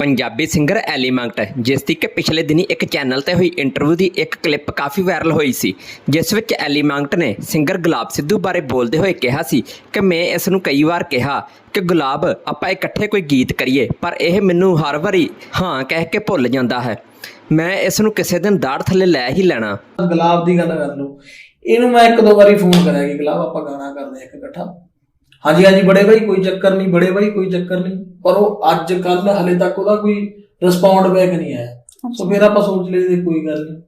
Punjabi singer ally Mangat ਜਿਸ ਦੀ ਕਿ ਪਿਛਲੇ ਦਿਨੀ ਇੱਕ ਚੈਨਲ ਤੇ ਹੋਈ ਇੰਟਰਵਿਊ ਦੀ ਇੱਕ ਕਲਿੱਪ ਕਾਫੀ ਵਾਇਰਲ ਹੋਈ ਸੀ, ਜਿਸ ਵਿੱਚ ਐਲੀ ਮੰਗਟ ਨੇ ਸਿੰਗਰ ਗੁਲਾਬ ਸਿੱਧੂ ਬਾਰੇ ਬੋਲਦੇ ਹੋਏ ਕਿਹਾ ਸੀ ਕਿ ਮੈਂ ਇਸ ਨੂੰ ਕਈ ਵਾਰ ਕਿਹਾ ਕਿ ਗੁਲਾਬ, ਆਪਾਂ ਇਕੱਠੇ ਕੋਈ ਗੀਤ ਕਰੀਏ, ਪਰ ਇਹ ਮੈਨੂੰ ਹਰ ਵਾਰੀ ਹਾਂ ਕਹਿ ਕੇ ਭੁੱਲ ਜਾਂਦਾ ਹੈ। ਮੈਂ ਇਸ ਨੂੰ ਕਿਸੇ ਦਿਨ ਦਾੜ ਥੱਲੇ ਲੈ ਹੀ ਲੈਣਾ। ਗੁਲਾਬ ਦੀ ਗੱਲ ਕਰ ਲਓ, ਇਹਨੂੰ ਮੈਂ ਇੱਕ ਦੋ ਵਾਰੀ ਫੋਨ ਕਰਿਆ ਕਿ ਗੁਲਾਬ, ਆਪਾਂ ਗਾਣਾ ਕਰਦੇ ਆ ਇੱਕ ਇਕੱਠਾ। ਹਾਂਜੀ ਹਾਂਜੀ ਬੜੇ ਭਾਈ ਕੋਈ ਚੱਕਰ ਨਹੀਂ ਬੜੇ ਭਾਈ ਕੋਈ ਚੱਕਰ ਨਹੀਂ। ਪਰ ਉਹ ਅੱਜ ਕੱਲ ਹਲੇ ਤੱਕ ਉਹਦਾ ਕੋਈ ਰਿਸਪੌਂਡ ਬੈਕ ਨਹੀਂ ਆਇਆ। ਸੋ ਫਿਰ ਆਪਾਂ ਸੋਚ ਲਈ ਸੀ ਕੋਈ ਗੱਲ ਨਹੀਂ।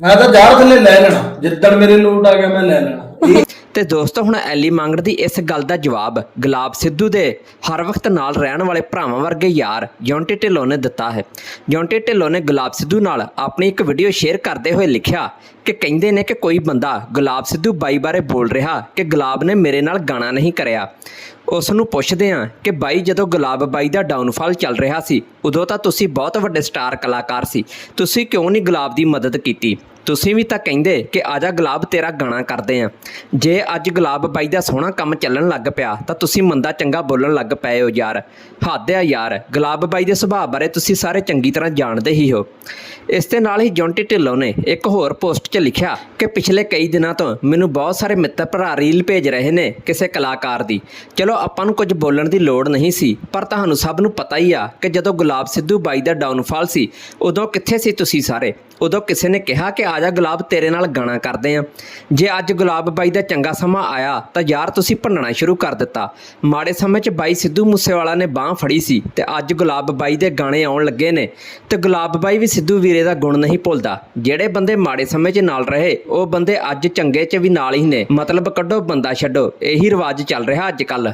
ਮੈਂ ਤਾਂ ਜਾੜ ਥੱਲੇ ਲੈ ਲੈਣਾ। ਜਿੱਦਣ ਮੇਰੇ ਲੋਟ ਆ ਗਿਆ ਮੈਂ ਲੈ ਲੈਣਾ। ਤੇ ਦੋਸਤੋ, ਹੁਣ ਐਲੀ ਮੰਗੜ ਦੀ ਇਸ ਗੱਲ ਦਾ ਜਵਾਬ ਗੁਲਾਬ ਸਿੱਧੂ ਦੇ ਹਰ ਵਕਤ ਨਾਲ ਰਹਿਣ ਵਾਲੇ ਭਰਾਵਾਂ ਵਰਗੇ ਯਾਰ ਜੌਂਟੀ ਢਿੱਲੋਂ ਨੇ ਦਿੱਤਾ ਹੈ। ਜੌਂਟੀ ਢਿੱਲੋਂ ਨੇ ਗੁਲਾਬ ਸਿੱਧੂ ਨਾਲ ਆਪਣੀ ਇੱਕ ਵੀਡੀਓ ਸ਼ੇਅਰ ਕਰਦੇ ਹੋਏ ਲਿਖਿਆ ਕਿ ਕਹਿੰਦੇ ਨੇ ਕਿ ਕੋਈ ਬੰਦਾ ਗੁਲਾਬ ਸਿੱਧੂ ਬਾਈ ਬਾਰੇ ਬੋਲ ਰਿਹਾ ਕਿ ਗੁਲਾਬ ਨੇ ਮੇਰੇ ਨਾਲ ਗਾਣਾ ਨਹੀਂ ਕਰਿਆ। ਉਸ ਨੂੰ ਪੁੱਛਦੇ ਹਾਂ ਕਿ ਬਾਈ, ਜਦੋਂ ਗੁਲਾਬ ਬਾਈ ਦਾ ਡਾਊਨਫਾਲ ਚੱਲ ਰਿਹਾ ਸੀ, ਉਦੋਂ ਤਾਂ ਤੁਸੀਂ ਬਹੁਤ ਵੱਡੇ ਸਟਾਰ ਕਲਾਕਾਰ ਸੀ। ਤੁਸੀਂ ਕਿਉਂ ਨਹੀਂ ਗੁਲਾਬ ਦੀ ਮਦਦ ਕੀਤੀ? ਤੁਸੀਂ ਵੀ ਤਾਂ ਕਹਿੰਦੇ ਕਿ ਆਜਾ ਗੁਲਾਬ ਤੇਰਾ ਗਾਣਾ ਕਰਦੇ ਆ। ਜੇ ਅੱਜ ਗੁਲਾਬ ਬਾਈ ਦਾ ਸੋਹਣਾ ਕੰਮ ਚੱਲਣ ਲੱਗ ਪਿਆ, ਤਾਂ ਤੁਸੀਂ ਮੰਦਾ ਚੰਗਾ ਬੋਲਣ ਲੱਗ ਪਏ ਹੋ ਯਾਰ। ਹੱਦ ਆ ਯਾਰ, ਗੁਲਾਬ ਬਾਈ ਦੇ ਸੁਭਾਅ ਬਾਰੇ ਤੁਸੀਂ ਸਾਰੇ ਚੰਗੀ ਤਰ੍ਹਾਂ ਜਾਣਦੇ ਹੀ ਹੋ। ਇਸ ਦੇ ਨਾਲ ਹੀ ਜੌਂਟੀ ਢਿੱਲੋਂ ਨੇ ਇੱਕ ਹੋਰ ਪੋਸਟ 'ਚ ਲਿਖਿਆ ਕਿ ਪਿਛਲੇ ਕਈ ਦਿਨਾਂ ਤੋਂ ਮੈਨੂੰ ਬਹੁਤ ਸਾਰੇ ਮਿੱਤਰ ਭਰਾ ਰੀਲ ਭੇਜ ਰਹੇ ਨੇ ਕਿਸੇ ਕਲਾਕਾਰ ਦੀ। ਚਲੋ, ਆਪਾਂ ਨੂੰ ਕੁਝ ਬੋਲਣ ਦੀ ਲੋੜ ਨਹੀਂ ਸੀ, ਪਰ ਤੁਹਾਨੂੰ ਸਭ ਨੂੰ ਪਤਾ ਹੀ ਆ ਕਿ ਜਦੋਂ ਗੁਲਾਬ ਸਿੱਧੂ ਬਾਈ ਦਾ ਡਾਊਨਫਾਲ ਸੀ, ਉਦੋਂ ਕਿੱਥੇ ਸੀ ਤੁਸੀਂ ਸਾਰੇ? ਉਦੋਂ ਕਿਸੇ ਨੇ ਕਿਹਾ ਕਿ ਆ ਜਾ ਗੁਲਾਬ ਤੇਰੇ ਨਾਲ ਗਾਣਾ ਕਰਦੇ ਆ। ਜੇ ਅੱਜ ਗੁਲਾਬ ਬਾਈ ਦਾ ਚੰਗਾ ਸਮਾਂ ਆਇਆ, ਤਾਂ ਯਾਰ ਤੁਸੀਂ ਭੰਨਣਾ ਸ਼ੁਰੂ ਕਰ ਦਿੱਤਾ। ਮਾੜੇ ਸਮੇਂ 'ਚ ਬਾਈ ਸਿੱਧੂ ਮੂਸੇਵਾਲਾ ਨੇ ਬਾਹ ਫੜੀ ਸੀ ਤੇ ਅੱਜ ਗੁਲਾਬ ਬਾਈ ਦੇ ਗਾਣੇ ਆਉਣ ਲੱਗੇ ਨੇ। ਤੇ ਗੁਲਾਬ ਬਾਈ ਵੀ ਸਿੱਧੂ ਵੀਰੇ ਦਾ ਗੁਣ ਨਹੀਂ ਭੁੱਲਦਾ। ਜਿਹੜੇ ਬੰਦੇ ਮਾੜੇ ਸਮੇਂ 'ਚ ਨਾਲ ਰਹੇ, ਉਹ ਬੰਦੇ ਅੱਜ ਚੰਗੇ 'ਚ ਵੀ ਨਾਲ ਹੀ ਨੇ। ਮਤਲਬ ਕੱਢੋ ਬੰਦਾ ਛੱਡੋ, ਇਹੀ ਰਿਵਾਜ ਚੱਲ ਰਿਹਾ ਅੱਜ ਕੱਲ